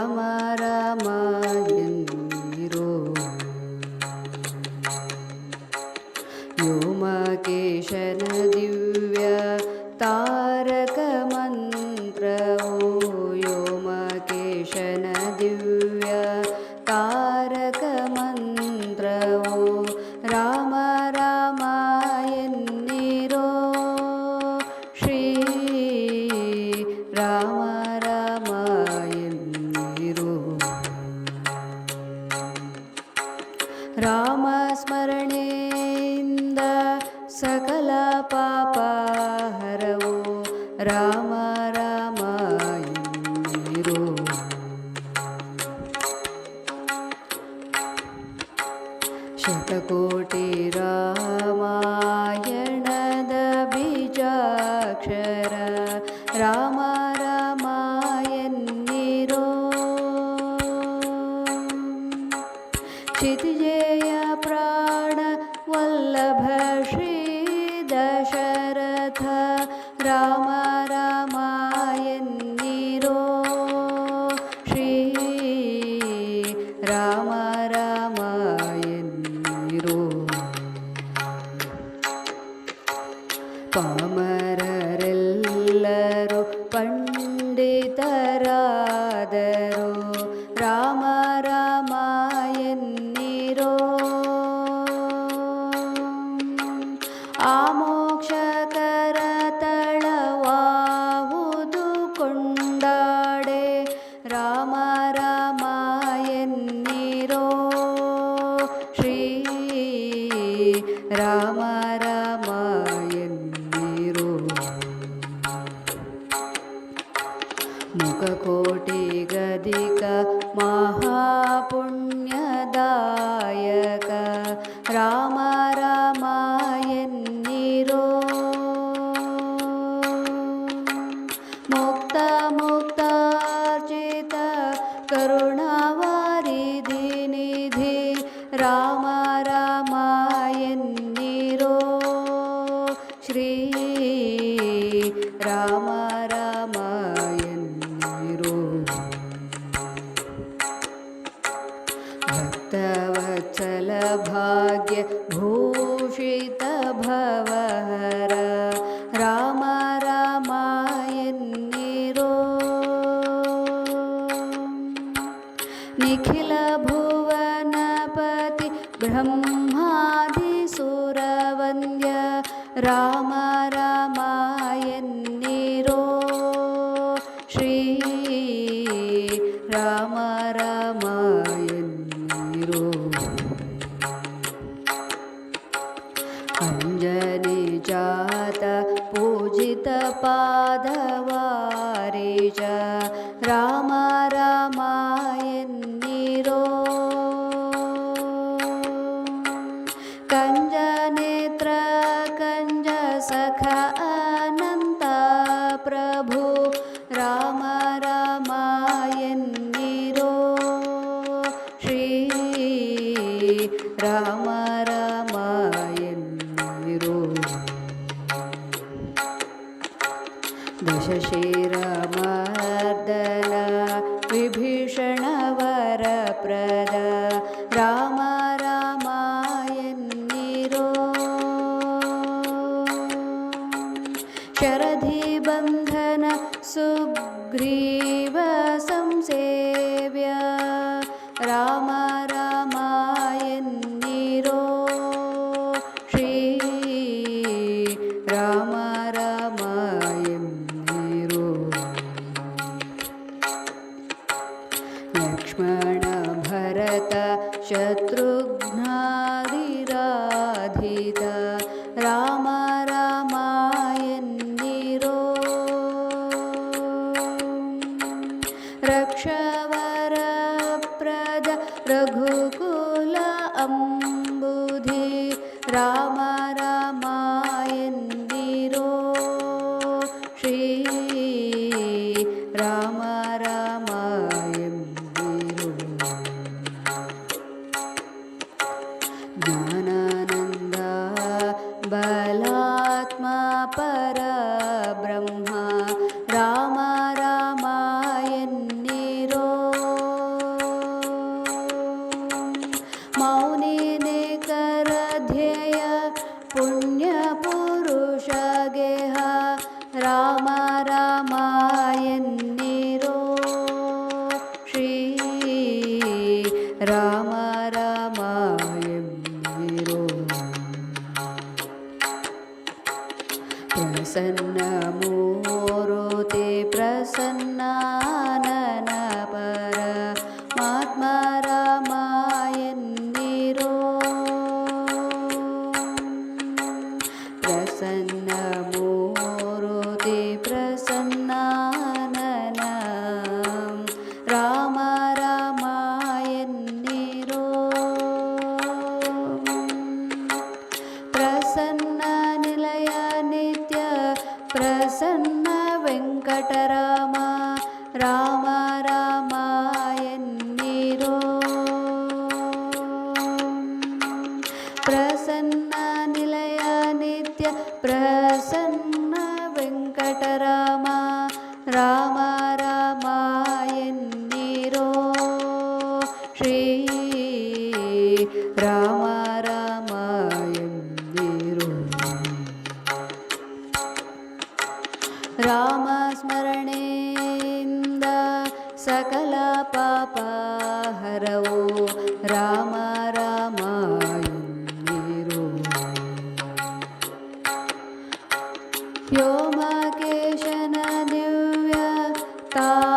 राम रामाय निरो वोम केशन दिव्य तारकमन्त्रवो। व्योम केशन दिव्य तारकमन्त्रवो राम रामाय नीरो श्री राम ರಾಮ ರಾಮ ಇರು ಶತಕೋಟಿ ರಾಮಾಯಣದ ಬೀಜಾಕ್ಷರ. ರಾಮ ರಾಮ ಪ್ರಾಣ ವಲ್ಲಭ ಶ್ರೀ ದಶರಥ ராம ராமா என்கிறோ ஸ்ரீ ராம பண்டிதராதர் राम रामाय मुखकोटिगदिक महापुण्यदायक। राम रामायन्निरो मुक्त मुक्ता चित् राम रामरा तव चल भक्तवत्सलभाग्य भूषितभवहर राम रामायन्निरो निखिलभुवनपति ब्रह्मादिसुरवन्द्य राम रामायन्निरो श्रीराम च राम रामायन्निरो कञ्जनेत्र कञ्जसख कञ्जसखानन्ता प्रभु। दश विभीषणवरप्रद राम रामायन्निरो शरधि बन्धन सुग्री भेद। राम रामायन्निरो रक्षवरप्रद रघुकुल अम्बुधि। राम राम వెంకట రామ రామ రామ ఎన్నిరో. ప్రసన్న నిలయ నిత్య ప్రసన్న వెంకటరామ రామ रामस्मरणेन्द सकलपा हरौ राम रामाय व्योमकेशन दिव्य ता